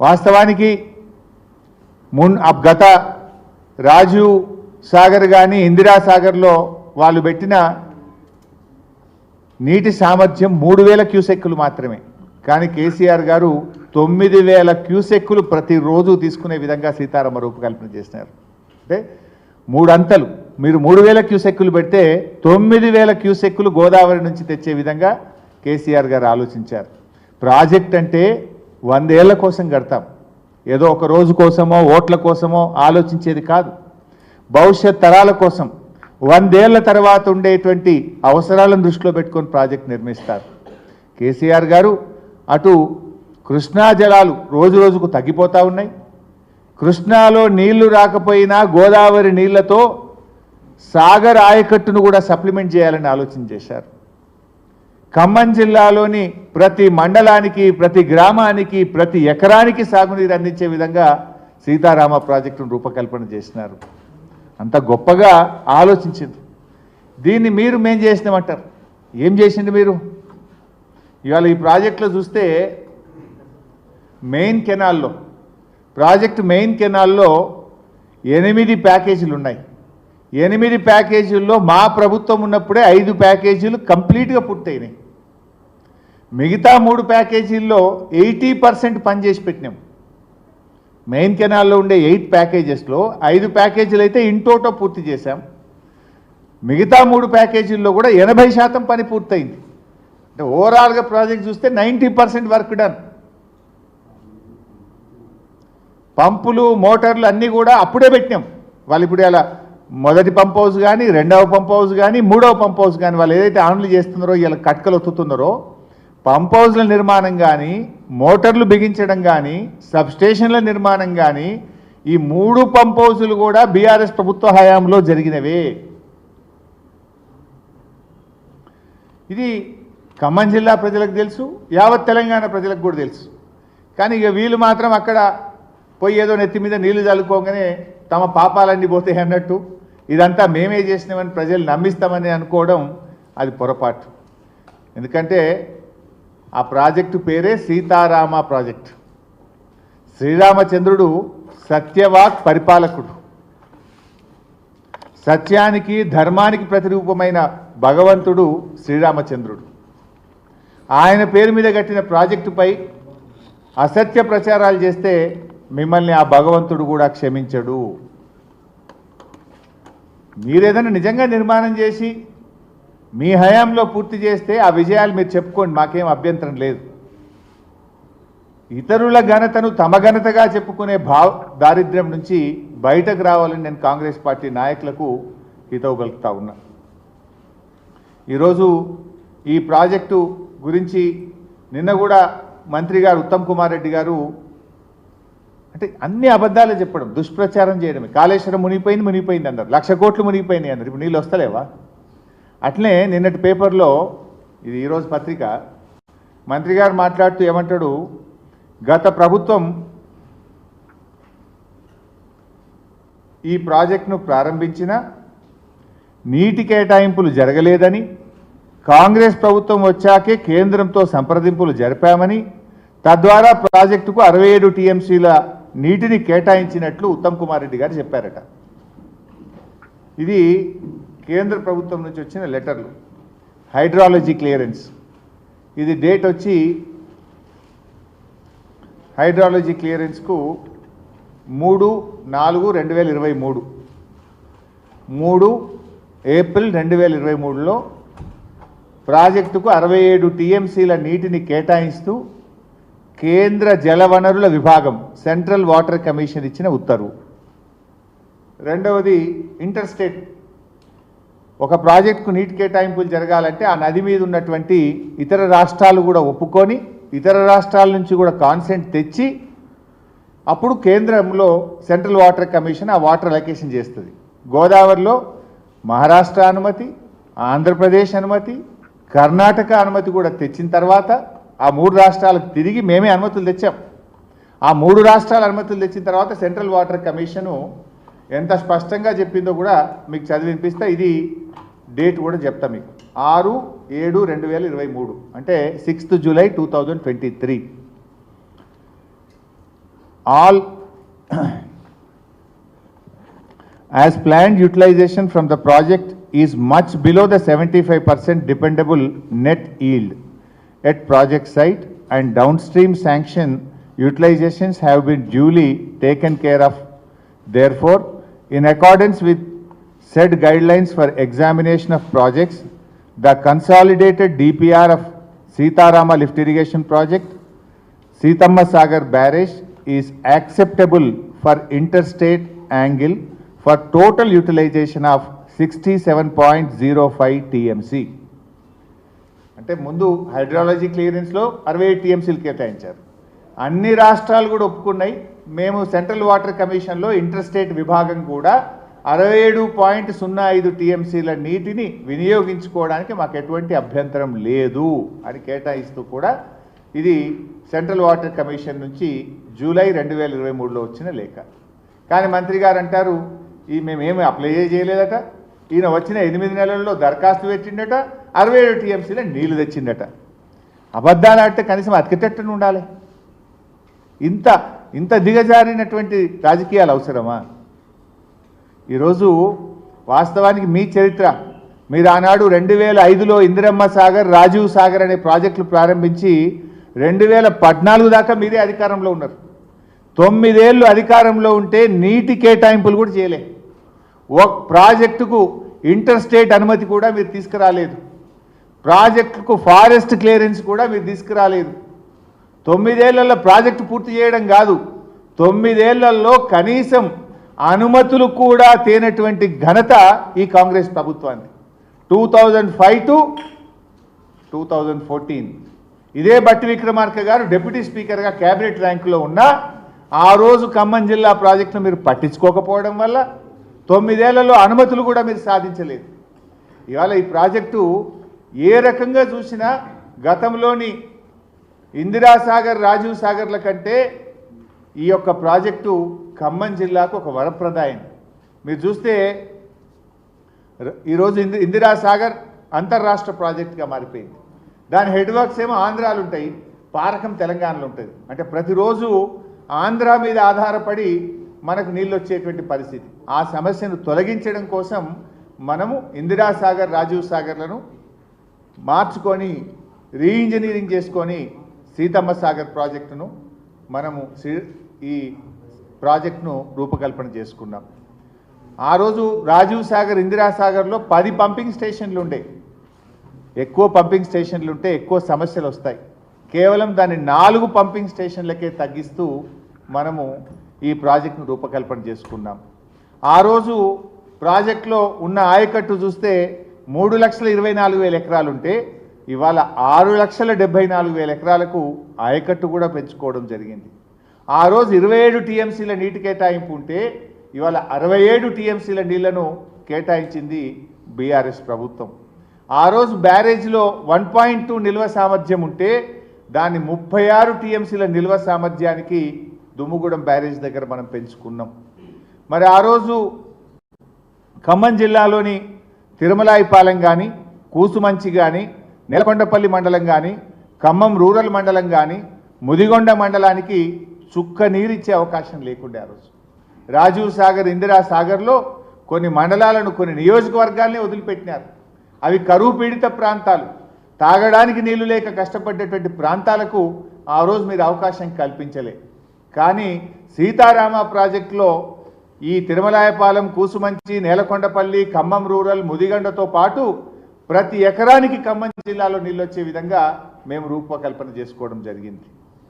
వాస్తవానికి మున్ గత రాజీవ్ సాగర్ కానీ ఇందిరా సాగర్లో వాళ్ళు పెట్టిన నీటి సామర్థ్యం మూడు వేల క్యూసెక్కులు మాత్రమే. కానీ కేసీఆర్ గారు తొమ్మిది వేల క్యూసెక్కులు ప్రతిరోజు తీసుకునే విధంగా సీతారామ రూపకల్పన చేసినారు. అంటే మూడంతలు. మీరు మూడు వేల క్యూసెక్కులు పెడితే తొమ్మిది వేల క్యూసెక్కులు గోదావరి నుంచి తెచ్చే విధంగా కేసీఆర్ గారు ఆలోచించారు. ప్రాజెక్ట్ అంటే వందేళ్ళ కోసం కడతాం ఏదో ఒక రోజు కోసమో ఓట్ల కోసమో ఆలోచించేది కాదు. భవిష్యత్ తరాల కోసం వందేళ్ళ తర్వాత ఉండేటువంటి అవసరాలను దృష్టిలో పెట్టుకొని ప్రాజెక్ట్ నిర్మిస్తారు. కేసీఆర్ గారు అటు కృష్ణా జలాలు రోజు రోజుకు తగ్గిపోతూ ఉన్నాయి. కృష్ణాలో నీళ్ళు రాకపోయినా గోదావరి నీళ్ళతో సాగర్ ఆయకట్టును కూడా సప్లిమెంట్ చేయాలని ఆలోచన చేశారు. ఖమ్మం జిల్లాలోని ప్రతి మండలానికి ప్రతి గ్రామానికి ప్రతి ఎకరానికి సాగునీరు అందించే విధంగా సీతారామ ప్రాజెక్టును రూపకల్పన చేసినారు. అంత గొప్పగా ఆలోచించింది. దీన్ని మీరు మేం చేసినామంటారు. ఏం చేసింది మీరు? ఇవాళ ఈ ప్రాజెక్టులో చూస్తే మెయిన్ కెనాల్లో ప్రాజెక్ట్ మెయిన్ కెనాల్లో ఎనిమిది ప్యాకేజీలు ఉన్నాయి. ఎనిమిది ప్యాకేజీల్లో మా ప్రభుత్వం ఉన్నప్పుడే ఐదు ప్యాకేజీలు కంప్లీట్గా పూర్తయినాయి. మిగతా మూడు ప్యాకేజీల్లో ఎయిటీ పర్సెంట్ పనిచేసి పెట్టినాం. మెయిన్ కెనాల్లో ఉండే ఎయిట్ ప్యాకేజెస్లో ఐదు ప్యాకేజీలు అయితే ఇంటోటో పూర్తి చేశాం. మిగతా మూడు ప్యాకేజీల్లో కూడా ఎనభై శాతం పని పూర్తయింది. అంటే ఓవరాల్గా ప్రాజెక్ట్ చూస్తే నైంటీ పర్సెంట్ వర్క్ డన్. పంపులు మోటార్లు అన్నీ కూడా అప్పుడే పెట్టినాం. వాళ్ళు ఇప్పుడు ఇలా మొదటి పంప్ హౌస్ కానీ రెండవ పంప్ హౌస్ కానీ మూడవ పంప్ హౌస్ కానీ వాళ్ళు ఏదైతే ఆన్లు చేస్తున్నారో ఇలా కట్కలు ఒత్తుతున్నారో పంప్ హౌస్ల నిర్మాణం కానీ మోటార్లు బిగించడం కానీ సబ్స్టేషన్ల నిర్మాణం కానీ ఈ మూడు పంప్ హౌజులు కూడా బీఆర్ఎస్ ప్రభుత్వ హయాంలో జరిగినవే. ఇది ఖమ్మం జిల్లా ప్రజలకు తెలుసు యావత్ తెలంగాణ ప్రజలకు కూడా తెలుసు. కానీ ఇక వీళ్ళు మాత్రం అక్కడ పోయి ఏదో నెత్తి మీద నీళ్ళు చల్లుకోగానే తమ పాపాలన్నీ పోతాయి అన్నట్టు. ఇదంతా మేమే చేసినామని ప్రజలు నమ్మిస్తామని అనుకోవడం అది పొరపాటు. ఎందుకంటే ఆ ప్రాజెక్టు పేరే సీతారామ ప్రాజెక్ట్. శ్రీరామచంద్రుడు సత్యవాక్ పరిపాలకుడు. సత్యానికి ధర్మానికి ప్రతిరూపమైన భగవంతుడు శ్రీరామచంద్రుడు. ఆయన పేరు మీద కట్టిన ప్రాజెక్టుపై అసత్య ప్రచారాలు చేస్తే మిమ్మల్ని ఆ భగవంతుడు కూడా క్షమించడు. మీరేదైనా నిజంగా నిర్మాణం చేసి మీ హయాంలో పూర్తి చేస్తే ఆ విజయాలు మీరు చెప్పుకోండి మాకేం అభ్యంతరం లేదు. ఇతరుల ఘనతను తమ ఘనతగా చెప్పుకునే భావ దారిద్ర్యం నుంచి బయటకు రావాలని నేను కాంగ్రెస్ పార్టీ నాయకులకు హితవగలుగుతా ఉన్నా. ఈరోజు ఈ ప్రాజెక్టు గురించి నిన్న కూడా మంత్రి గారు ఉత్తమ్ కుమార్ రెడ్డి గారు అంటే అన్ని అబద్ధాలే చెప్పడం దుష్ప్రచారం చేయడమే. కాళేశ్వరం మునిగిపోయింది మునిగిపోయింది అన్నారు. లక్ష కోట్లు మునిగిపోయినాయి అన్నారు. ఇప్పుడు నీళ్ళు వస్తలేవా? అట్లే నిన్నటి పేపర్లో ఇది ఈరోజు పత్రిక మంత్రి గారు మాట్లాడుతూ ఏమంటాడు? గత ప్రభుత్వం ఈ ప్రాజెక్టును ప్రారంభించిన నీటి కేటాయింపులు జరగలేదని కాంగ్రెస్ ప్రభుత్వం వచ్చాకే కేంద్రంతో సంప్రదింపులు జరిపామని తద్వారా ప్రాజెక్టుకు అరవై ఏడు టీఎంసీల నీటిని కేటాయించినట్లు ఉత్తమ్ కుమార్ రెడ్డి గారు చెప్పారట. ఇది కేంద్ర ప్రభుత్వం నుంచి వచ్చిన లెటర్లు. Hydrology clearance. ఇది డేట్ వచ్చి హైడ్రాలజీ క్లియరెన్స్కు మూడు నాలుగు రెండు వేల ఇరవై మూడు. మూడు ఏప్రిల్ రెండు వేల ఇరవై మూడులో ప్రాజెక్టుకు అరవై ఏడు టీఎంసీల నీటిని కేటాయిస్తూ కేంద్ర జలవనరుల విభాగం సెంట్రల్ వాటర్ కమిషన్ ఇచ్చిన ఉత్తర్వు. రెండవది ఇంటర్ స్టేట్ ఒక ప్రాజెక్టుకు నీటి కేటాయింపులు జరగాలంటే ఆ నది మీద ఉన్నటువంటి ఇతర రాష్ట్రాలు కూడా ఒప్పుకొని ఇతర రాష్ట్రాల నుంచి కూడా కాన్సెంట్ తెచ్చి అప్పుడు కేంద్రంలో సెంట్రల్ వాటర్ కమిషన్ ఆ వాటర్ అలొకేషన్ చేస్తుంది. గోదావరిలో మహారాష్ట్ర అనుమతి ఆంధ్రప్రదేశ్ అనుమతి కర్ణాటక అనుమతి కూడా తెచ్చిన తర్వాత ఆ మూడు రాష్ట్రాలకు తిరిగి మేమే అనుమతులు తెచ్చాం. ఆ మూడు రాష్ట్రాల అనుమతులు తెచ్చిన తర్వాత సెంట్రల్ వాటర్ కమిషను ఎంత స్పష్టంగా చెప్పిందో కూడా మీకు చదివినిపిస్తే ఇది డేట్ కూడా చెప్తా మీకు. ఆరు ఏడు రెండు వేల ఇరవై మూడు. అంటే sixth July two thousand twenty three all as planned utilisation from the project is much below the seventy five percent dependable net yield at project site and downstream sanction utilisations have been duly taken care of therefor in accordance with said guidelines for examination of projects, the consolidated DPR of Sitarama lift irrigation project Sitamma Sagar barrage is acceptable for interstate angle for total utilization of 67.05 TMC. అంటే ముందు hydrology క్లియరెన్స్లో అరవై eight టీఎంసీలు కేటాయించారు అన్ని రాష్ట్రాలు కూడా ఒప్పుకున్నాయి మేము central water కమిషన్లో ఇంటర్స్టేట్ విభాగం కూడా అరవై ఏడు పాయింట్ సున్నా ఐదు టీఎంసీల నీటిని వినియోగించుకోవడానికి మాకు ఎటువంటి అభ్యంతరం లేదు అని కేటాయిస్తూ కూడా ఇది సెంట్రల్ వాటర్ కమిషన్ నుంచి జూలై రెండు వేల ఇరవై మూడులో వచ్చిన లేఖ. కానీ మంత్రి గారు అంటారు ఈ మేమేమి అప్లై చేయలేదట. ఈయన వచ్చిన ఎనిమిది నెలల్లో దరఖాస్తు పెట్టిండట అరవై ఏడు టీఎంసీలో నీళ్ళు తెచ్చిండట. అబద్ధాలు ఆడితే కనీసం అతికెట్టని ఉండాలి. ఇంత ఇంత దిగజారినటువంటి రాజకీయాలు అవసరమా? ఈరోజు వాస్తవానికి మీ చరిత్ర. మీరు ఆనాడు రెండు వేల ఐదులో ఇందిరమ్మ సాగర్ రాజీవ్ సాగర్ అనే ప్రాజెక్టులు ప్రారంభించి రెండు వేల పద్నాలుగు దాకా మీరే అధికారంలో ఉన్నారు. తొమ్మిదేళ్ళు అధికారంలో ఉంటే నీటి కేటాయింపులు కూడా చేయలే. ఒక ప్రాజెక్టుకు ఇంటర్ స్టేట్ అనుమతి కూడా మీరు తీసుకురాలేదు. ప్రాజెక్టుకు ఫారెస్ట్ క్లియరెన్స్ కూడా మీరు తీసుకురాలేదు. తొమ్మిదేళ్ళలో ప్రాజెక్టు పూర్తి చేయడం కాదు. తొమ్మిదేళ్ళలో కనీసం అనుమతులు కూడా తేనటువంటి ఘనత ఈ కాంగ్రెస్ ప్రభుత్వాన్ని two thousand five to two thousand fourteen. ఇదే బట్టి విక్రమార్క గారు డిప్యూటీ స్పీకర్గా కేబినెట్ ర్యాంకులో ఉన్న ఆ రోజు ఖమ్మం జిల్లా ప్రాజెక్టును మీరు పట్టించుకోకపోవడం వల్ల తొమ్మిదేళ్ళలో అనుమతులు కూడా మీరు సాధించలేదు. ఇవాళ ఈ ప్రాజెక్టు ఏ రకంగా చూసినా గతంలోని ఇందిరాసాగర్ రాజీవ్ సాగర్ల కంటే ఈ యొక్క ప్రాజెక్టు ఖమ్మం జిల్లాకు ఒక వరప్రదాయం మీరు చూస్తే ఈరోజు ఇంది ఇందిరాసాగర్ అంతర్రాష్ట్ర ప్రాజెక్టుగా మారిపోయింది. దాని హెడ్ వర్క్స్ ఏమో ఆంధ్రాలు ఉంటాయి పారకం తెలంగాణలో ఉంటుంది. అంటే ప్రతిరోజు ఆంధ్ర మీద ఆధారపడి మనకు నీళ్ళు వచ్చేటువంటి పరిస్థితి. ఆ సమస్యను తొలగించడం కోసం మనము ఇందిరాసాగర్ రాజీవ్ సాగర్లను మార్చుకొని రీఇంజనీరింగ్ చేసుకొని సీతమ్మ సాగర్ ప్రాజెక్టును మనము సి- ఈ ప్రాజెక్టును రూపకల్పన చేసుకున్నాం. ఆ రోజు రాజీవ్ సాగర్ ఇందిరా సాగర్లో పది పంపింగ్ స్టేషన్లు ఉండే. ఎక్కువ పంపింగ్ స్టేషన్లు ఉంటే ఎక్కువ సమస్యలు వస్తాయి. కేవలం దాన్ని నాలుగు పంపింగ్ స్టేషన్లకే తగ్గిస్తూ మనము ఈ ప్రాజెక్టును రూపకల్పన చేసుకున్నాం. ఆ రోజు ప్రాజెక్టులో ఉన్న ఆయకట్టు చూస్తే మూడు లక్షల ఇరవై నాలుగు వేల ఎకరాలుంటే ఇవాళ ఆరు లక్షల డెబ్బై నాలుగు వేల ఎకరాలకు ఆయకట్టు కూడా పెంచుకోవడం జరిగింది. ఆ రోజు ఇరవై ఏడు టీఎంసీల నీటి కేటాయింపు ఉంటే ఇవాళ అరవై ఏడు టీఎంసీల నీళ్ళను కేటాయించింది బీఆర్ఎస్ ప్రభుత్వం. ఆ రోజు బ్యారేజ్లో వన్ పాయింట్ టూ నిల్వ సామర్థ్యం ఉంటే దాన్ని ముప్పై ఆరు టీఎంసీల నిల్వ సామర్థ్యానికి దుమ్ముగూడెం బ్యారేజ్ దగ్గర మనం పెంచుకున్నాం. మరి ఆ రోజు ఖమ్మం జిల్లాలోని తిరుమలాయిపాలెం కానీ కూసుమంచి కానీ నెలకొండపల్లి మండలం కానీ ఖమ్మం రూరల్ మండలం కానీ ముదిగొండ మండలానికి చుక్క నీరిచ్చే అవకాశం లేకుండా ఆ రోజు. రాజీవ్ సాగర్ ఇందిరా సాగర్లో కొన్ని మండలాలను కొన్ని నియోజకవర్గాల్ని వదిలిపెట్టినారు. అవి కరువు పీడిత ప్రాంతాలు. తాగడానికి నీళ్ళు లేక కష్టపడ్డటువంటి ప్రాంతాలకు ఆ రోజు మీరు అవకాశం కల్పించలే. కానీ సీతారామ ప్రాజెక్టులో ఈ తిరుమలాయపాలెం కూసుమంచి నేలకొండపల్లి ఖమ్మం రూరల్ ముదిగండతో పాటు ప్రతి ఎకరానికి ఖమ్మం జిల్లాలో నీళ్ళు వచ్చే విధంగా మేము రూపకల్పన చేసుకోవడం జరిగింది.